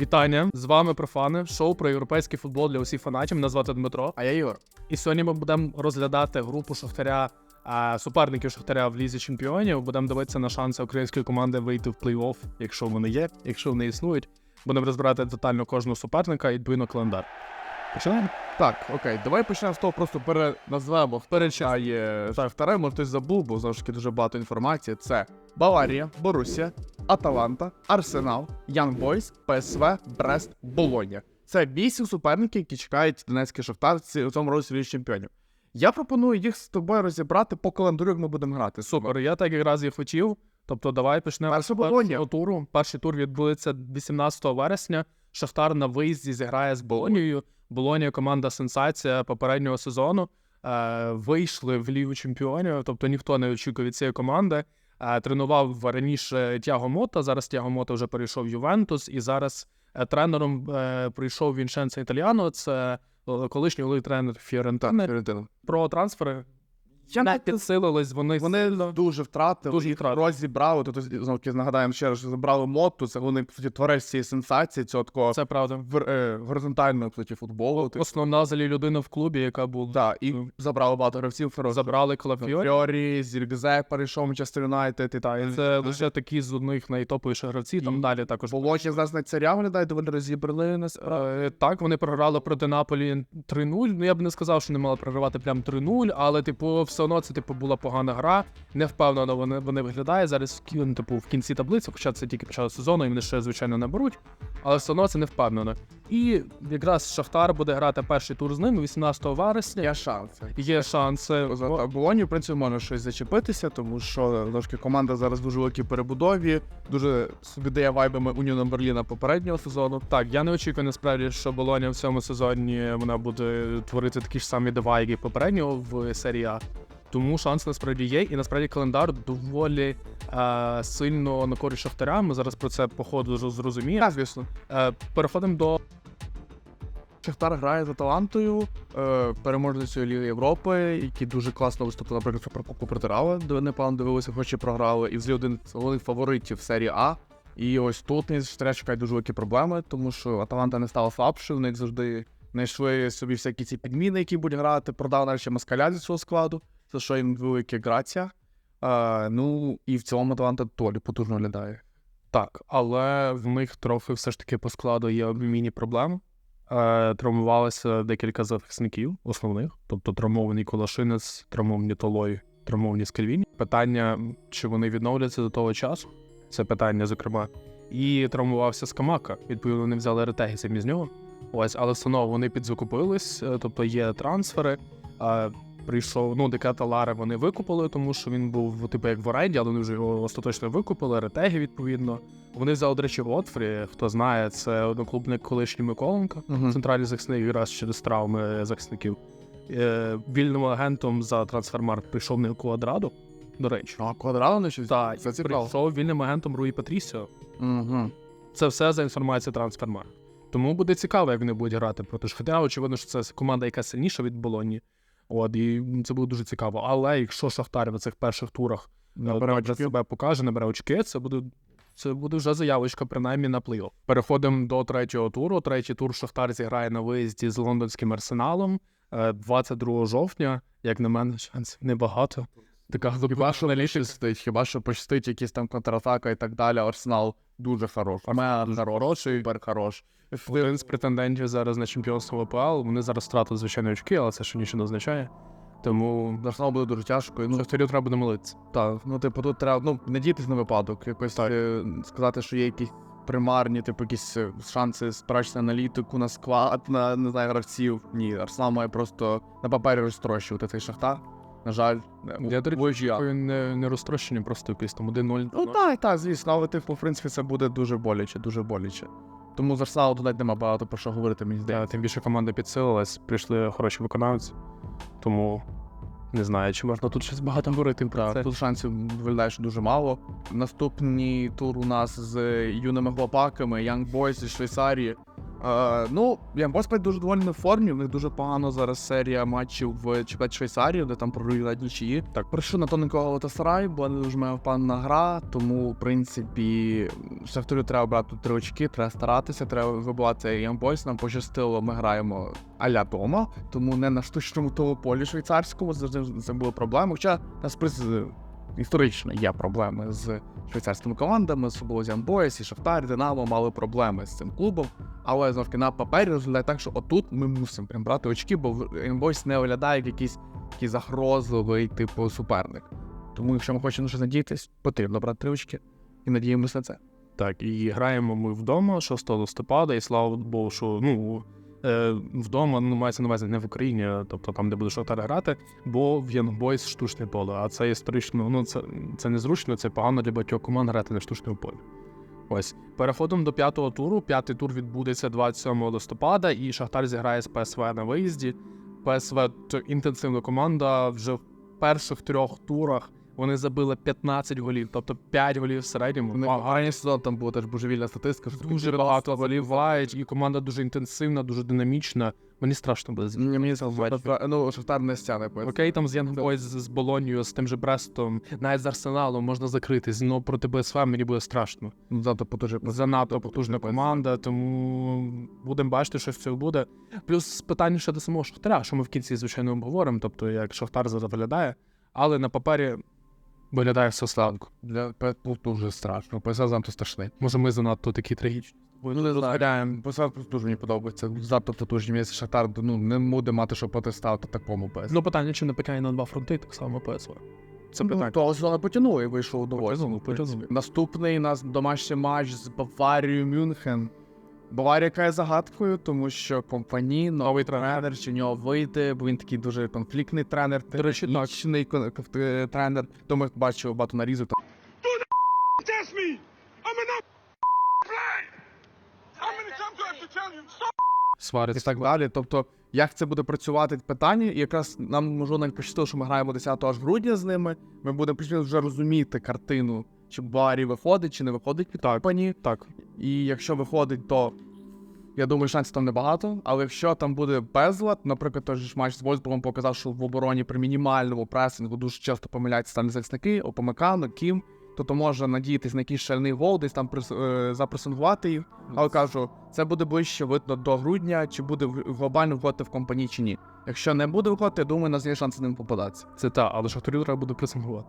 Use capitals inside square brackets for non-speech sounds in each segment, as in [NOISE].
Вітання! З вами профани, шоу про європейський футбол для усіх фанатів. Мене звати Дмитро. А я Ігор. І сьогодні ми будемо розглядати групу Шахтаря, суперників Шахтаря в лізі чемпіонів. Будемо дивитися на шанси української команди вийти в плей-офф, якщо вони є, якщо вони існують. Будемо розбирати детально кожного суперника і відповідно календар. Починаємо? Так, окей, давай почнемо з того, просто переназвемо, хто речає Шахтаря, може хтось забув, бо таки дуже багато інформації. Це Баварія, Борусія, Аталанта, Арсенал, Янг Бойс, ПСВ, Брест, Болонья. Це вісім суперників, які чекають Донецький Шахтар у цьому році Ліги чемпіонів. Я пропоную їх з тобою розібрати по календарю, як ми будемо грати. Супер. Я так якраз і хотів. Тобто, давай почнемо Перше першого туру. Перший тур відбудеться 18 вересня. Шахтар на виїзді зіграє з Болонією. Болонія команда сенсація попереднього сезону. Е, вийшли в Лігу чемпіонів, тобто ніхто не очікує від цієї команди. Е, тренував раніше Тяго Мота. Зараз Тяго Мота вже перейшов в Ювентус, і зараз е, тренером е, прийшов Вінченцо Італіано. Це колишній голий тренер Фіорентини. Фіорентина. Про трансфери не не підсилились. Вони Вони дуже втратили, Дуже їх розібрали. Тобто, знову таки нагадаємо ще раз, забрали Мотту, це вони по суті творець цієї сенсації, цього такого Це правда. вер- е, горизонтального по суті, футболу. Ти- Основна взагалі людина в клубі, яка була. Да, і забрали багато гравців. Забрали Калафіорі. Фьорі, Зіргзе перейшов в Манчестер Юнайтед і так. Це лише такі з одних найтоповіших гравців. Там далі також. Волочі зараз на царя виглядає, доволі розібрали нас. Е, Так, вони програли проти Наполі 3-0. Ну я б не сказав, що не мали програвати прям 3-0, але типу, все одно це типу була погана гра. Не впевнено вони, вони виглядають зараз типу, в кінці таблиці, хоча це тільки почало сезону, і вони ще звичайно не беруть. Але все одно це не впевнено. І якраз Шахтар буде грати перший тур з ними 18 вересня. Є шанси. Є шанси. За Болоні, в принципі, може щось зачепитися, тому що трошки команда зараз дуже великій перебудові, дуже віддає вайбами Уніона Берліна попереднього сезону. Так, я не очікую насправді, що Болоня в цьому сезоні вона буде творити такі ж самі дива, як і попереднього в серії А. Тому шанс насправді є, і насправді календар доволі е, сильно на користь Шахтаря. Ми зараз про це по ходу зро- зрозуміємо. Звісно. Е, переходимо до Шахтар грає за талантою, е, переможницею Ліги Європи, які дуже класно виступили, наприклад, про Кубку вони пан дивилися, хоч і програли, і взагалі один з головних фаворитів серії А. І ось тут не чекають дуже великі проблеми, тому що Аталанта не стала слабшою, в них завжди знайшли собі всякі ці підміни, які будуть грати, продав навіть москаля зі свого складу, за що їм велике грація. Е, ну і в цілому Аталанта доволі потужно виглядає. так, але в них трохи все ж таки по складу є міні-проблеми. Е, травмувалося декілька захисників основних, тобто травмований Колашинець, травмовані Толой, травмовані Скальвіні. Питання, чи вони відновляться до того часу, це питання, зокрема. І травмувався Скамака. Відповідно, вони взяли ретегі замість нього. Ось, але все одно вони підзакупились, е, тобто є трансфери. А, прийшов, ну, Деката Лари вони викупили, тому що він був типу як в оренді, але вони вже його остаточно викупили, ретегі, відповідно. Вони взяли, до речі, Готфрі, хто знає, це одноклубник колишній Миколенко, центральний захисник якраз через травми захисників. Е, вільним агентом за трансфермарк прийшов не Квадраду, до речі. А квадрат не щось? Так, це цікаво. прийшов вільним агентом Руї Патрісіо. Угу. Це все за інформацією трансфермарк. Тому буде цікаво, як вони будуть грати проти Шахтаря. Очевидно, що це команда, яка сильніша від Болоні. От, і це буде дуже цікаво. Але якщо Шахтар на цих перших турах Набере очки. себе покаже, набере очки, це буде. Це буде вже заявочка, принаймні на плей-офф. Переходимо до третього туру. Третій тур Шахтар зіграє на виїзді з лондонським арсеналом е, 22 жовтня. Як на мене, шансів небагато. Така Хіба що не щастить, хіба що пощастить якісь там контратака і так далі. Арсенал дуже хороший. Мега хороший, супер хорош. один з претендентів зараз на чемпіонство ВПЛ. Вони зараз втратили звичайно очки, але це ще нічого не означає. Тому Арсенал буде дуже тяжко. і, Ну, Шахтарю треба буде молитися. так, ну, типу, тут треба ну, надіятись на випадок. Якось е, сказати, що є якісь примарні, типу, якісь е, шанси на аналітику, на склад, на не знаю, гравців. Ні, Арсенал має просто на папері розтрощувати цей шахтар. На жаль, Я, Божі, не, не розтрощені, просто якийсь там 1-0. Ну так, так, звісно, але типу, в принципі, це буде дуже боляче, дуже боляче. Тому з Арсеналу тут навіть нема багато про що говорити, мені здається. тим більше команда підсилилась, прийшли хороші виконавці. Тому не знаю, чи можна тут щось багато говорити про це. тут шансів виглядає, що дуже мало. Наступний тур у нас з юними хлопаками, Young Boys зі Швейцарії. Е, ну, Ямбоспай дуже доволі не в формі. В них дуже погано зараз серія матчів в чемпіонаті Швейцарії, де там програють нічиї. Так. Прийшли на тоненького Галатасарай, бо не дуже моя впевнена гра. Тому, в принципі, Шахтарю треба брати три очки, треба старатися, треба вибивати Ямбойс. Нам пощастило, ми граємо аля дома, тому не на штучному того полі швейцарському. Завжди це були проблеми. Хоча нас приз історично є проблеми з швейцарськими командами, особливо з Ямбойс і Шахтар, Динамо мали проблеми з цим клубом. Але знову ж таки на папері розглядає так, що отут ми мусимо прям брати очки, бо Ямбойс не виглядає як якийсь такий загрозливий, типу, суперник. Тому, якщо ми хочемо щось надіятись, потрібно брати три очки і надіємося на це. Так, і граємо ми вдома 6 листопада, і слава Богу, що ну. Е, Вдома ну, мається на увазі не в Україні, тобто там, де буде Шахтар грати, бо в Янгбойс штучне поле. А це історично, ну це, це незручно, це погано для багатьох команд грати на штучному полі. Ось переходимо до п'ятого туру. П'ятий тур відбудеться 27 листопада, і Шахтар зіграє з ПСВ на виїзді. ПСВ це інтенсивна команда. Вже в перших трьох турах вони забили 15 голів, тобто 5 голів в середньому. Вони сезон там була теж божевільна статистика. що Дуже багато голів вають, і команда дуже інтенсивна, дуже динамічна. Мені страшно буде Мені це ну, Шахтар не стягне. Окей, там з Янгбойс, з Болонією, з тим же Брестом, навіть з Арсеналом можна закритись, але проти БСВ мені буде страшно. Ну, Завтра потужно. Занадто потужна команда, тому будемо бачити, що з цього буде. Плюс питання ще до самого Шахтаря, що ми в кінці, звичайно, обговоримо, тобто як Шахтар зараз виглядає, але на папері виглядає все слабко. Для ПСВ дуже страшно. ПСВ занадто страшний. Може, ми занадто такі трагічні. Ну, не знаю. ПСВ дуже мені подобається. Занадто потужні місце Шахтар ну, не буде мати що протиставити такому ПСВ. Ну, питання, чи не пекає на два фронти, так само ПСВ. Це Ну, питання. того сезону потягнули і вийшов доволі. Наступний у нас домашній матч з Баварією Мюнхен. Баварія яка є загадкою, тому що компаній, новий тренер, чи нього вийти, бо він такий дуже конфліктний тренер, До речі, е, тренер. Тому я бачив багато you? Stop. і Свариться. так далі. Тобто, як це буде працювати питання, і якраз нам можливо навіть пощастило, що ми граємо 10 аж грудня з ними. Ми будемо вже розуміти картину, чи Барі виходить, чи не виходить під компанії. Так. І якщо виходить, то я думаю, шансів там небагато. Але якщо там буде безлад, наприклад, той ж матч з Вольсбургом показав, що в обороні при мінімальному пресингу дуже часто помиляються стані захисники, Опамекано, Кім, то то може надіятись на якийсь шальний гол, десь там прес, е, запресингувати їх. Але кажу, це буде ближче видно до грудня, чи буде глобально виходити в компанії, чи ні. Якщо не буде виходити, я думаю, у нас є шанси ним попадатися. Це та, але Шахтарю треба буде пресингувати.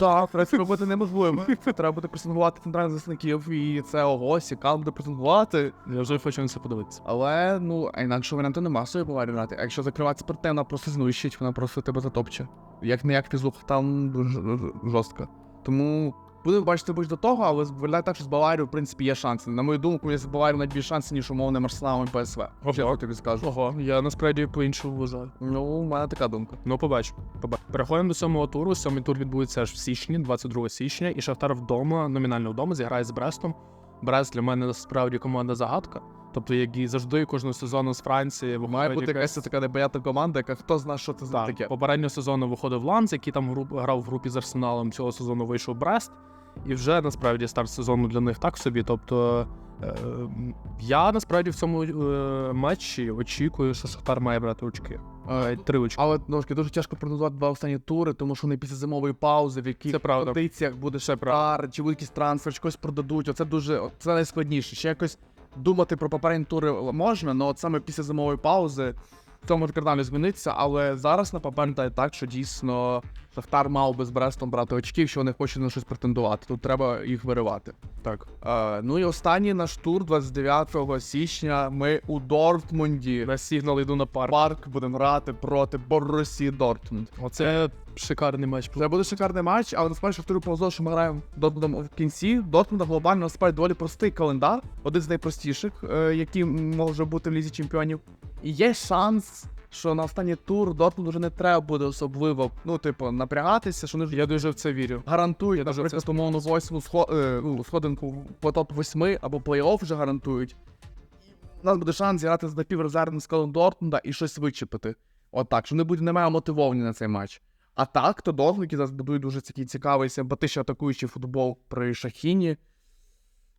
Так, це робити неможливо. Треба буде пресингувати центральних захисників, і це ого, Сікал буде пресингувати. Я вже хочу на це подивитися. Але ну, а інакше варіанту нема собі буває грати. А якщо закривати спортивно, вона просто знищить, вона просто тебе затопче. Як не як фізух, там жорстко. Тому будемо бачити будь до того, але виглядає так, що з Баварією, в принципі, є шанси. На мою думку, з Баварією навіть більше шанси, ніж умовним Арсеналом і ПСВ. Чесно тобі скажу. Ого, я насправді по-іншому вважаю. Ну, у мене така думка. Ну, побачимо. Побачимо. Переходимо до сьомого туру. Сьомий тур відбудеться аж в січні, 22 січня, і Шахтар вдома, номінально вдома, зіграє з Брестом. Брест для мене насправді команда загадка. Тобто, як і завжди кожного сезону з Франції Має бути якась така непонятна команда, яка хто знає, що це за таке. попереднього сезону виходив Ланс, який там груп, грав в групі з Арсеналом. Цього сезону вийшов Брест. І вже насправді старт сезону для них так собі. Тобто я насправді в цьому е, матчі очікую, що Сахтар має брати очки. Е, Три очки. Але ножки дуже тяжко прогнозувати два останні тури, тому що вони після зимової паузи, в яких традиціях буде ще пар, чи якийсь трансфер, чи когось продадуть. Оце дуже це найскладніше. Ще якось думати про попередні тури можна, але от саме після зимової паузи це може кардинально зміниться, Але зараз на папері та так, що дійсно Шахтар мав би з Брестом брати очки, якщо вони хочуть на щось претендувати. Тут треба їх виривати. Так. Е, ну і останній наш тур 29 січня. Ми у Дортмунді. На Сігнал йду на парк. Парк будемо грати проти Боруссії Дортмунд. Оце шикарний матч. Це буде шикарний матч, але насправді Шахтарю повезло, що ми граємо Дортмундом в кінці. Дортмунда глобально насправді доволі простий календар, один з найпростіших, е, який може бути в лізі чемпіонів. І є шанс, що на останній тур Дортмунду вже не треба буде особливо, ну, типу, напрягатися, що ж Я дуже в це вірю. гарантують, Я дуже наприклад, умовно восьму е, ну, сходинку по топ-8 або плей-офф вже гарантують. У нас буде шанс зіграти з напіврезервним складом Дортмунда і щось вичепити. Отак, що вони будуть не має мотивовані на цей матч. А так, то Дортмунд, зараз будують дуже такий цікавий, симпатичний атакуючий футбол при Шахіні.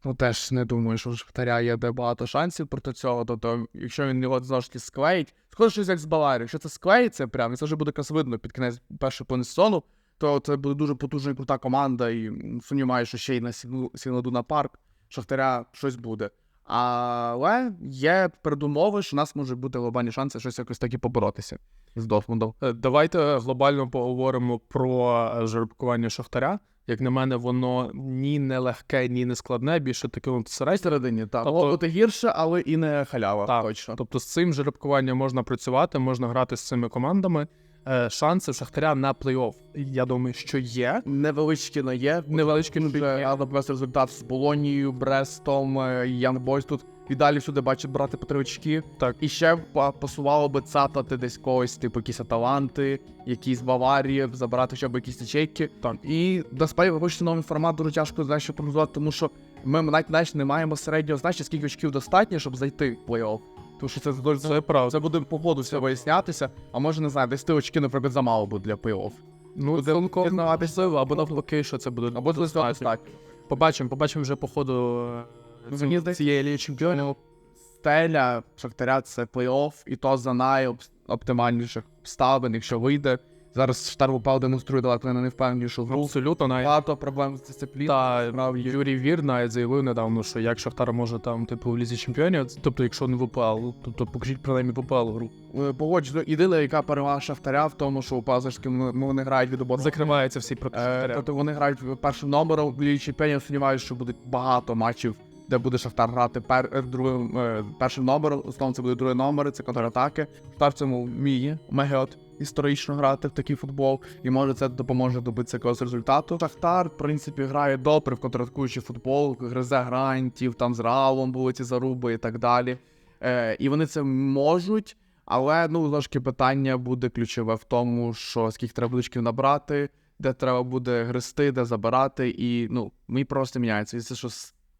Ну теж не думаю, що у Шахтаря є де багато шансів проти цього. Тобто, якщо він його знову ж таки склеїть, схоже щось як з Баварією. Якщо це склеїться прямо, і це вже буде якраз видно під кінець першої половини сезону, то це буде дуже потужна і крута команда. І сумніваюся, що ще й на Сіну- Сінадуна парк Шахтаря щось буде. Але є передумови, що у нас може бути глобальні шанси щось якось таки поборотися з Дортмундом. Е, Давайте глобально поговоримо про е, жеребкування Шахтаря. Як на мене, воно ні не легке, ні не складне, більше таке от. Середині, так. Тобто- бути гірше, але і не халява. Так, точно. Тобто з цим жеребкуванням можна працювати, можна грати з цими командами. Е, Шанси Шахтаря на плей-офф, я думаю, що є. Невеличкі но є. Невеличкі Вже треба без результат з Болонією, Брестом, Янг Бойс тут. І далі всюди бачать брати по три очки. Так. І ще пасувало би цапати десь когось, типу якісь аталанти, якісь Баварії, забирати хоча б якісь ячейки. Так. І насправді вибачте новий формат дуже тяжко знаєш, прогнозувати, тому що ми навіть знаєш, не маємо середнього значення, скільки очків достатньо, щоб зайти в плей-офф. Тому що це дуже своє правда. це буде по ходу все вияснятися, а може не знаю, десь ти очки, наприклад, замало буде для плей-офф. Ну, дізнаватися. можливо, або навпаки, що це буде Або це так. Побачимо, побачимо вже по ходу е, Ну, ці- цієї ліги чемпіонів. Стеля Шахтаря це плей-офф, і то за найоптимальніших обставин, якщо вийде. Зараз Штарвопал демонструє далеко не впевненішу гру. Абсолютно навіть. Багато проблем з дисципліною. Та справді. Юрій Вір навіть заявив недавно, що як Шахтар може там, типу, в лізі чемпіонів, тобто, якщо не в УПЛ, тобто покажіть принаймні в УПЛ гру. Е, Погоджуюсь, єдина, яка перевага Шахтаря в тому, що у Пазарській вони грають від оборони. Закриваються всі проти Е, Тобто вони грають першим номером в Лігі Чемпіонів. Сумніваюся, що буде багато матчів, де буде Шахтар грати пер, е, другим, е, першим номером. Основно це буде другий номер, це контратаки. Шахтар в цьому вміє, Мегеот історично грати в такий футбол, і може це допоможе добитися якогось результату. Шахтар, в принципі, грає добре в контратакуючий футбол, гризе грантів, там з Реалом були ці заруби і так далі. Е, і вони це можуть. Але ну таки питання буде ключове в тому, що скільки треба бличків набрати, де треба буде гристи, де забирати, і ну мій просто міняється. І це що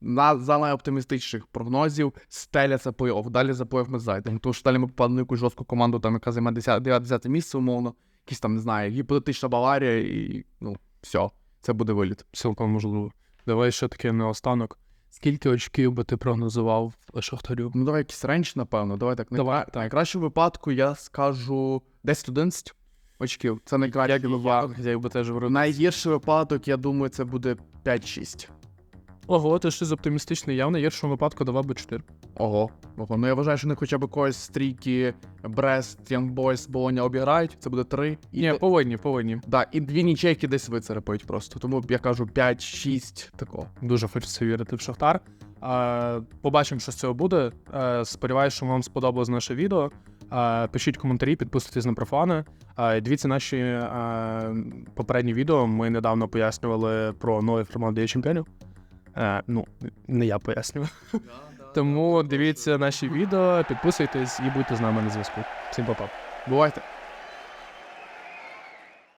на за найоптимістичніших прогнозів стеля це плей-офф. Далі за плей-офф ми зайдемо. Тому що далі ми попадемо на якусь жорстку команду, там яка займає 10 місце, умовно, якісь там не знаю, гіпотетична Баварія, і ну все, це буде виліт. Цілком можливо. Давай ще таке наостанок. Скільки очків би ти прогнозував Шахтарю? Ну давай якийсь ренч, напевно. Давай так. Давай, Найкра... найкращому випадку я скажу 10-11 очків. Це найкращий випадок. Я би теж говорив. Найгірший випадок, я думаю, це буде 5-6. Ого, ти щось оптимістичний. Я в найгіршому випадку давав би 4. Ого. Ого. Ну я вважаю, що вони хоча б когось стрійки Брест, Young Boys, Болоня обіграють. Це буде 3. І, Ні, повинні, повинні. да, і дві нічейки десь вицарапають просто. Тому я кажу 5-6 такого. Дуже хочеться вірити в Шахтар. Е, побачимо, що з цього буде. Е, сподіваюсь, що вам сподобалось наше відео. Е, пишіть коментарі, підписуйтесь на профани. Е, дивіться наші е, попередні відео. Ми недавно пояснювали про новий формат Ліги чемпіонів. Е, ну, не я поясню. [LAUGHS] Тому дивіться наші відео, підписуйтесь і будьте з нами на зв'язку. Всім па-па. Бувайте.